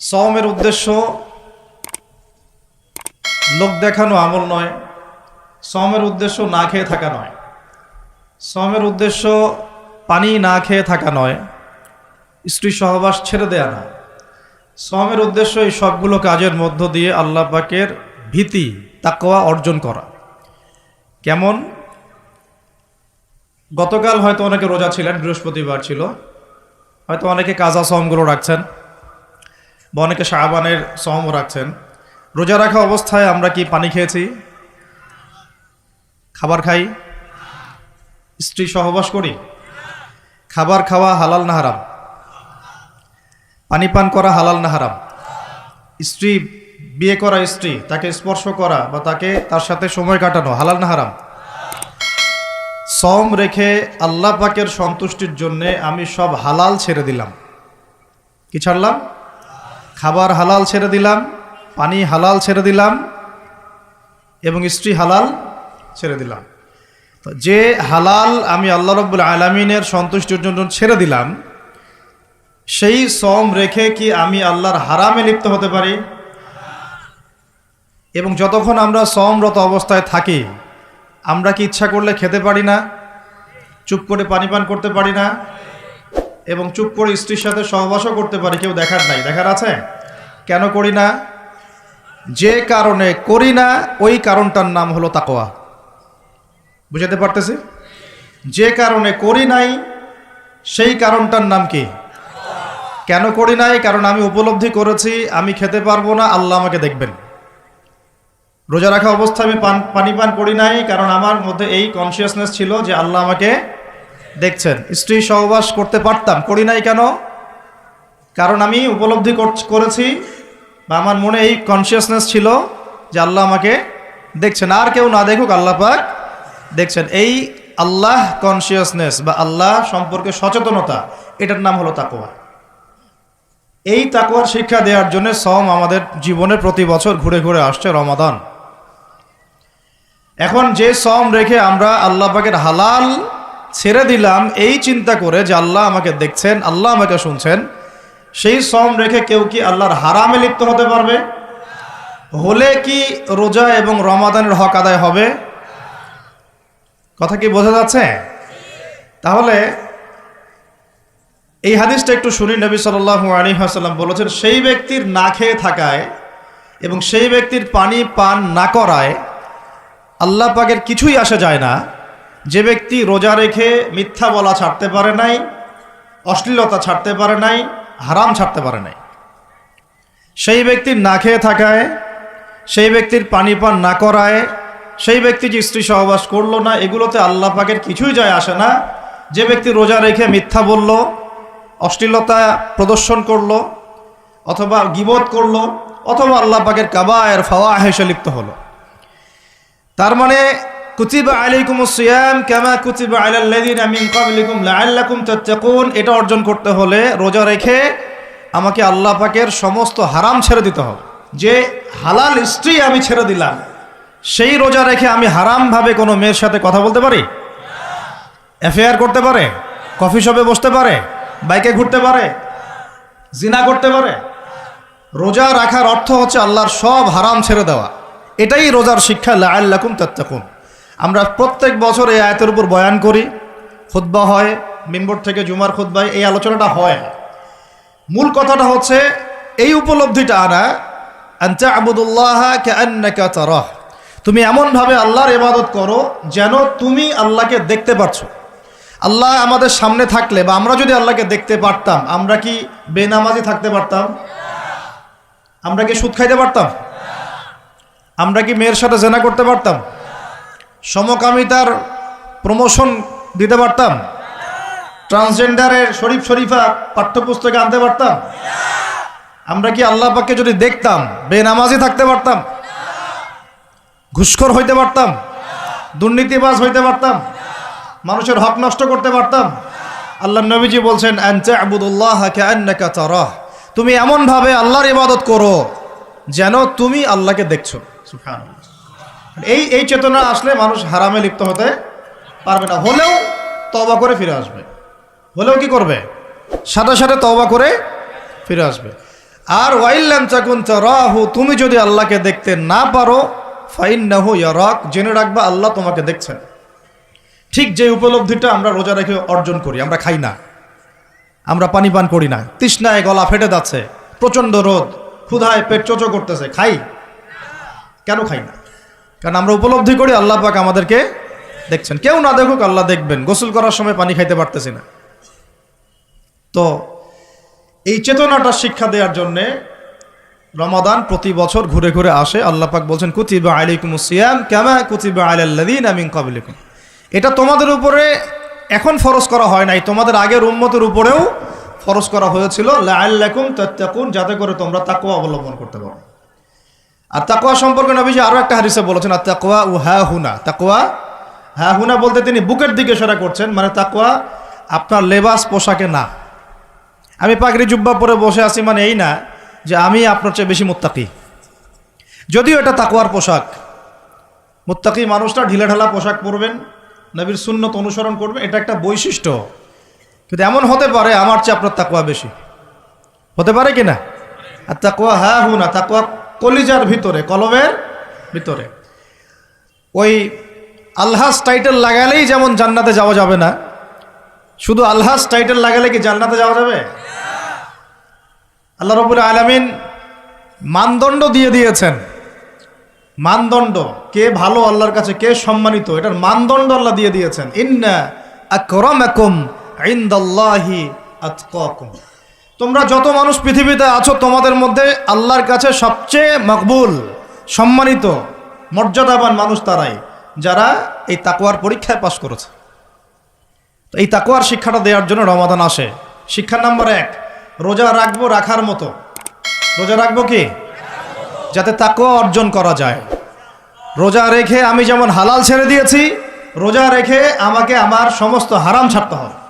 সওমের উদ্দেশ্য, লোক দেখানো আমল নয় সমের উদ্দেশ্য না খেয়ে থাকা নয়। সওমের উদ্দেশ্য পানি না খেয়ে থাকা নয়, স্ত্রী সহবাস ছেড়ে দেয়া না। সওমের উদ্দেশ্য এই সবগুলো কাজের মধ্য দিয়ে আল্লাহ পাকের ভীতি, তাকওয়া অর্জন করা। কেমন? গতকাল হয়তো অনেকে রোজা ছিলেন, বৃহস্পতিবার ছিল। হয়তো অনেকে কাজা সমগুলো রাখছেন। বা অনেকে শাহবানের সমও রাখছেন। রোজা রাখা অবস্থায় আমরা কি পানি খেয়েছি? খাবার খাই? স্ত্রী সহবাস করি? খাবার খাওয়া হালাল না হারাম? পানি পান করা হালাল না হারাম? স্ত্রী, বিয়ে করা স্ত্রী, তাকে স্পর্শ করা বা তাকে তার সাথে সময় কাটানো হালাল না হারাম? সম রেখে আল্লাহ পাকের সন্তুষ্টির জন্যে আমি সব হালাল ছেড়ে দিলাম। কি ছাড়লাম? খাবার হালাল ছেড়ে দিলাম, পানি হালাল ছেড়ে দিলাম, এবং স্ত্রী হালাল ছেড়ে দিলাম। তো যে হালাল আমি আল্লাহ রব্বুল আলমিনের সন্তুষ্টির জন্য ছেড়ে দিলাম, সেই সম রেখে কি আমি আল্লাহর হারামে লিপ্ত হতে পারি? এবং যতক্ষণ আমরা সমরত অবস্থায় থাকি, আমরা কি ইচ্ছা করলে খেতে পারি না? চুপ করে পানি পান করতে পারি না? এবং চুপ করে স্ত্রীর সাথে সহবাসও করতে পারি, কেউ দেখার নাই। দেখার আছে? কেন করি না? যে কারণে করি না, ওই কারণটার নাম হলো তাকোয়া বুঝাতে পারতেছি? যে কারণে করি নাই, সেই কারণটার নাম কি? কেন করি নাই? কারণ আমি উপলব্ধি করেছি, আমি খেতে পারব না, আল্লাহ আমাকে দেখবেন। রোজা রাখা অবস্থায় আমি পান পানি পান করি নাই, কারণ আমার মধ্যে এই কনসিয়াসনেস ছিল যে আল্লাহ আমাকে দেখছেন, স্ত্রী সহবাস করতে পারতাম, করি নাই কেন? কারণ আমি উপলব্ধি কর- করেছি বা আমার মনে এই কনসিয়াসনেস ছিল যে আল্লাহ আমাকে দেখছেন। আর কেউ না দেখুক, আল্লাহ পাক দেখছেন। এই আল্লাহ কনসিয়াসনেস বা আল্লাহ সম্পর্কে সচেতনতা, এটার নাম হলো তাকোয়া এই তাকওয়ার শিক্ষা দেওয়ার জন্য সম আমাদের জীবনে প্রতি বছর ঘুরে ঘুরে আসছে রমাদান। এখন যে সম রেখে আমরা আল্লাহ পাকের হালাল ছেড়ে দিলাম, এই চিন্তা করে যে আল্লাহ আমাকে দেখছেন, আল্লাহ আমাকে শুনছেন, সেই সম রেখে কেউ কি আল্লাহর হারামে লিপ্ত হতে পারবে? হলে কি রোজা এবং রমাদানের হক আদায় হবে? কথা কি বোঝা যাচ্ছে? তাহলে এই হাদিসটা একটু শুনি, নবী সাল্লাহ আলী হাসাল্লাম বলেছেন, সেই ব্যক্তির না খেয়ে থাকায় এবং সেই ব্যক্তির পানি পান না করায় আল্লাহ পাকের কিছুই আসা যায় না। যে ব্যক্তি রোজা রেখে মিথ্যা বলা ছাড়তে পারে নাই, অশ্লীলতা ছাড়তে পারে নাই, হারাম ছাড়তে পারে নাই। সেই ব্যক্তির না খেয়ে থাকায়, সেই ব্যক্তির পানি পান না করায়, সেই ব্যক্তি যে স্ত্রী সহবাস করল না, এগুলোতে আল্লাহ পাকের কিছুই যায় আসে না। যে ব্যক্তি রোজা রেখে মিথ্যা বলল, অশ্লীলতা প্রদর্শন করল, অথবা গিবত করল, অথবা আল্লাহ পাকের কাবায়ের ফাওয়া হেসে লিপ্ত হলো। তার মানে কুতিবা আলাইকুম সিয়াম কামা কুতিবা আলাল্লাযিনা মিন ক্বাবলিকুম লাআল্লাকুম তাত্তাকুন এটা অর্জন করতে হলে রোজা রেখে আমাকে আল্লাহ পাকের সমস্ত হারাম ছেড়ে দিতে হবে। যে হালাল স্ত্রী আমি ছেড়ে দিলাম, সেই রোজা রেখে আমি হারামভাবে কোনো মেয়ের সাথে কথা বলতে পারি? অ্যাফেয়ার করতে পারে? কফি শপে বসতে পারে? বাইকে ঘুরতে পারে? জিনা করতে পারে? রোজা রাখার অর্থ হচ্ছে আল্লাহর সব হারাম ছেড়ে দেওয়া। এটাই রোজার শিক্ষা। লাল্লাকুম তাত্তাকুন। আমরা প্রত্যেক বছর এই আয়তের উপর বয়ান করি খুদ্া হয় মিনবোর্ড থেকে জুমার খুদ্বায় এই আলোচনাটা হয়। মূল কথাটা হচ্ছে, এই উপলব্ধিটা আনা আনতা আবুদুল্লাহ তারাহ। তুমি এমনভাবে আল্লাহর ইবাদত করো যেন তুমি আল্লাহকে দেখতে পাচ্ছ আল্লাহ আমাদের সামনে থাকলে বা আমরা যদি আল্লাহকে দেখতে পারতাম, আমরা কি বেনামাজি থাকতে পারতাম? আমরা কি সুদ খাইতে পারতাম? আমরা কি মেয়ের সাথে জেনা করতে পারতাম? সমকামিতার প্রমোশন দিতে পারতাম? ট্রান্সজেন্ডারের শরীফ শরীফা পাঠ্যপুস্তকে আনতে পারতাম? আমরা কি আল্লাহ পাককে যদি দেখতাম, বেনামাজি থাকতে পারতাম? ঘুষখোর হইতে পারতাম? দুর্নীতিবাজ হইতে পারতাম? মানুষের হক নষ্ট করতে পারতাম? আল্লাহ নবীজি বলছেন তুমি এমনভাবে আল্লাহর ইবাদত করো যেন তুমি আল্লাহকে দেখছ। সুবহানাল্লাহ। এই এই চেতনা আসলে মানুষ হারামে লিপ্ত হতে পারবে না। হলেও তবা করে ফিরে আসবে। হলেও কি করবে? সাথে সাথে তবা করে ফিরে আসবে। আর ওয়াইল্লাম চাকুন রাহু তুমি যদি আল্লাহকে দেখতে না পারো ফাইন না নাহু ইয়ারাক, জেনে রাখবা আল্লাহ তোমাকে দেখছেন। ঠিক যে উপলব্ধিটা আমরা রোজা রেখে অর্জন করি, আমরা খাই না। আমরা পানি পান করি না। তৃষ্ণায় গলা ফেটে যাচ্ছে, প্রচণ্ড রোদ, ক্ষুধায় পেট চোচো করতেছে, খাই? কেন খাই না? কারণ আমরা উপলব্ধি করি আল্লাহ পাক আমাদেরকে দেখছেন। কেউ না দেখুক আল্লাহ দেখবেন। গোসল করার সময় পানি খাইতে পারতেছি না। তো এই চেতনাটা শিক্ষা দেওয়ার জন্যে রমাদান প্রতি বছর ঘুরে ঘুরে আসে। আল্লাহ পাক বলছেন, কুতিবা আলাইকুম সিয়াম কেমা কুতিবা আলাল্লাদিন আমিন কাবিলিকুম এটা তোমাদের উপরে এখন ফরজ করা হয় নাই। তোমাদের আগের উম্মতের উপরেও ফরজ করা হয়েছিল। লাআল্লাকুম তাত্তাকুন, যাতে করে তোমরা তাকওয়া অবলম্বন করতে পারো। আর তাকওয়া সম্পর্কে নবীজি আরও একটা হারিসে বলেছেন, আর তাকওয়া ও হ্যাঁ হুনা। তাকওয়া হ্যাঁ হুনা বলতে তিনি বুকের দিকে সেরা করছেন মানে তাকওয়া আপনার লেবাস, পোশাকে না। আমি পাগড়ি জুব্বা পরে বসে আছি মানে এই না যে আমি আপনার চেয়ে বেশি মুত্তাকি। যদিও এটা তাকওয়ার পোশাক। মুত্তাকি মানুষটা ঢিলেঢালা পোশাক পরবেন, নবীর সুন্নত অনুসরণ করবেন, এটা একটা বৈশিষ্ট্য। কিন্তু এমন হতে পারে আমার চেয়ে আপনার তাকওয়া বেশি। হতে পারে কি না? আর তাকওয়া হ্যাঁ হু না তাকওয়া কলিজার ভিতরে কলমের ভিতরে। ওই আলহাস টাইটেল লাগালেই যেমন জান্নাতে যাওয়া যাবে না, শুধু আলহাস টাইটেল লাগালে কি জান্নাতে যাওয়া যাবে? আল্লাহ রবুল আলমিন মানদণ্ড দিয়ে দিয়েছেন। মানদণ্ড, কে ভালো আল্লাহর কাছে, কে সম্মানিত, এটার মানদণ্ড আল্লাহ দিয়ে দিয়েছেন। ইন্না আকরামাকুম ইনদাল্লাহি আতকাকুম। তোমরা যত মানুষ পৃথিবীতে আছো, তোমাদের মধ্যে আল্লাহর কাছে সবচেয়ে মকবুল, সম্মানিত, মর্যাদাবান মানুষ তারাই, যারা এই তাকওয়ার পরীক্ষায় পাশ করেছে। তো এই তাকওয়ার শিক্ষাটা দেওয়ার জন্য রমাদান আসে। শিক্ষা নাম্বার এক, রোজা রাখব রাখার মতো। রোজা রাখব কি? যাতে তাকওয়া অর্জন করা যায়। রোজা রেখে আমি যেমন হালাল ছেড়ে দিয়েছি, রোজা রেখে আমাকে আমার সমস্ত হারাম ছাড়তে হবে।